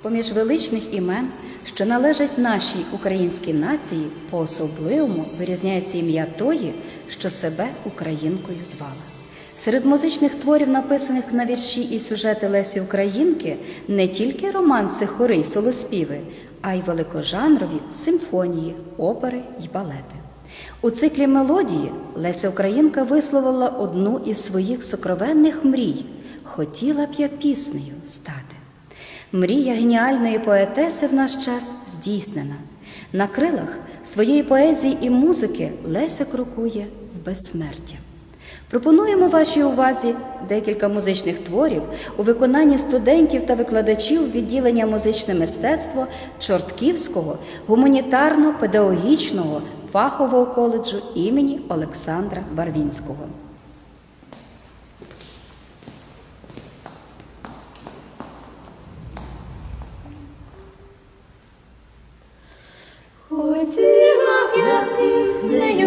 З-поміж величних імен, що належать нашій українській нації, по-особливому вирізняється ім'я тої, що себе українкою звала. Серед музичних творів, написаних на вірші і сюжети Лесі Українки, не тільки романси, хори й солоспіви, а й великожанрові симфонії, опери й балети. У циклі мелодії Леся Українка висловила одну із своїх сокровенних мрій хотіла б я піснею стати. Мрія геніальної поетеси в наш час здійснена. На крилах своєї поезії і музики Леся крокує в безсмертя. Пропонуємо вашій увазі декілька музичних творів у виконанні студентів та викладачів відділення музичне мистецтво Чортківського гуманітарно-педагогічного фахового коледжу імені Олександра Барвінського. Піснею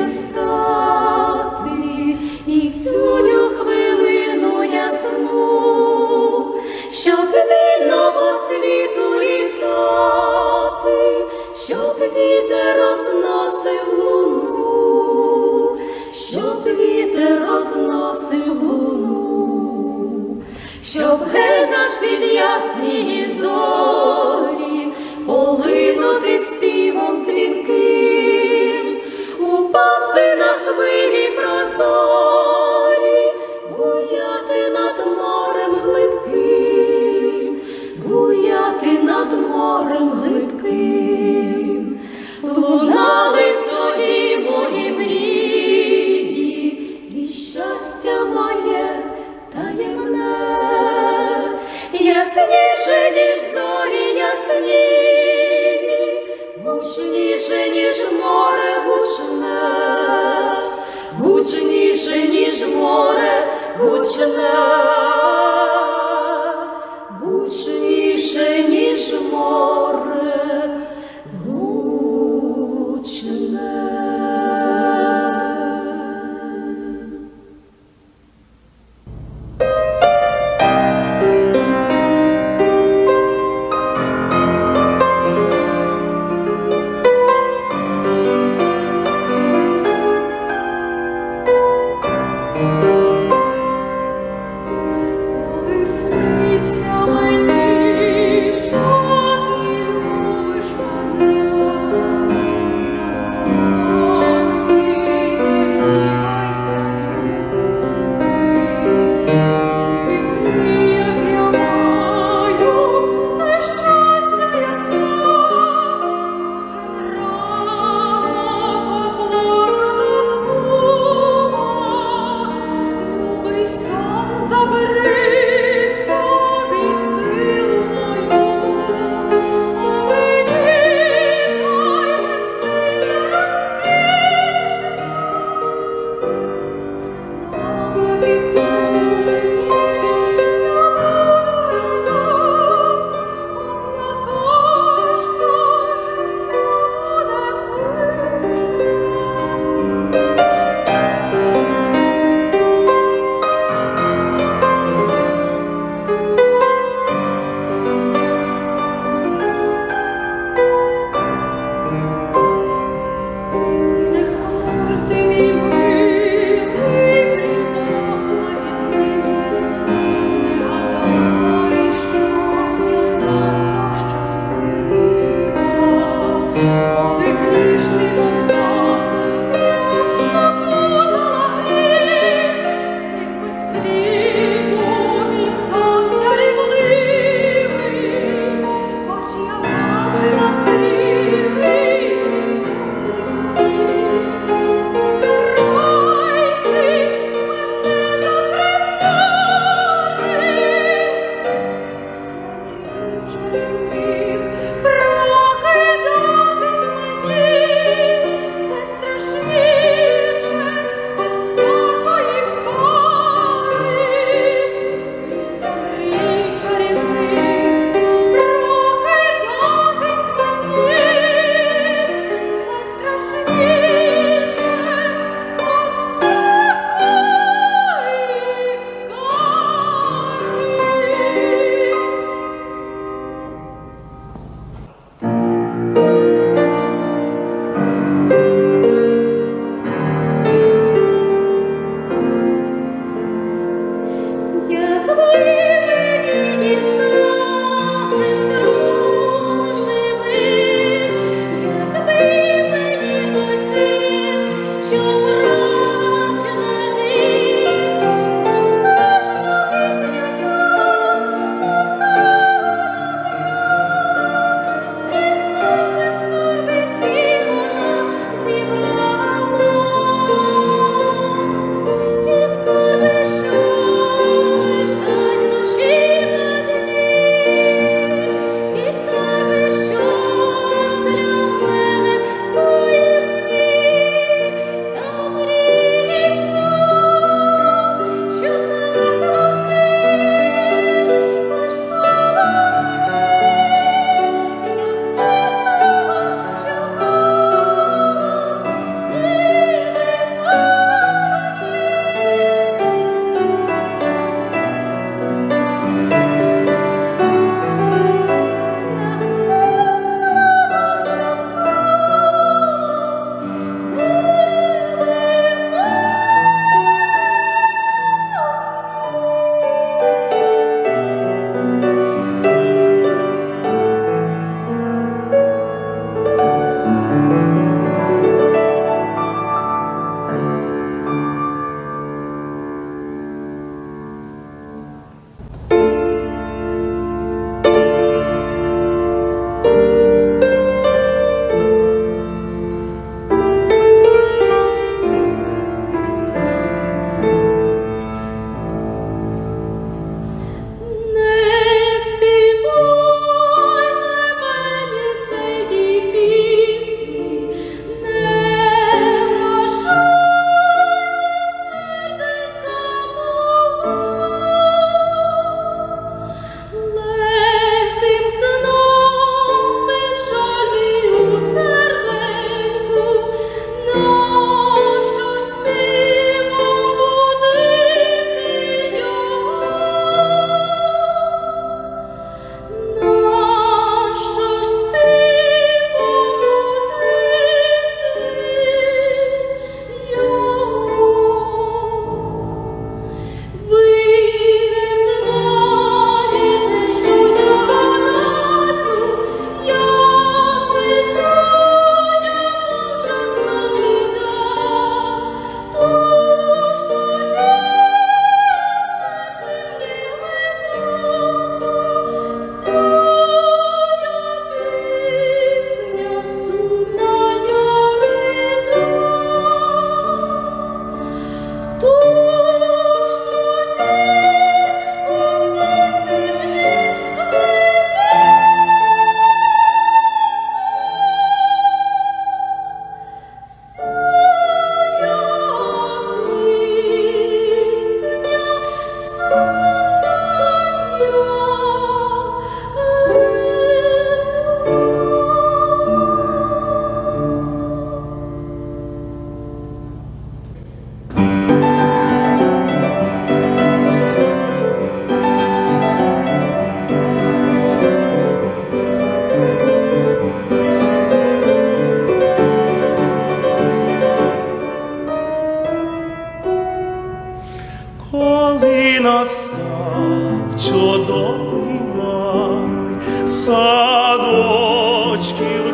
садочків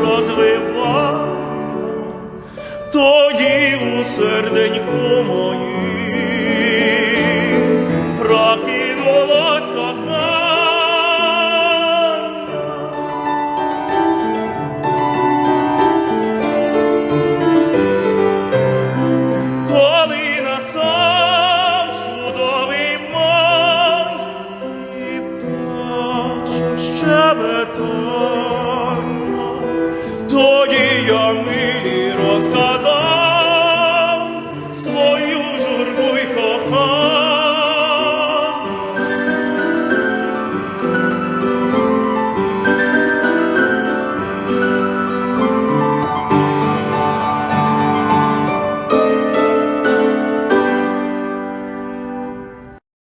розвиває, тоді у серці.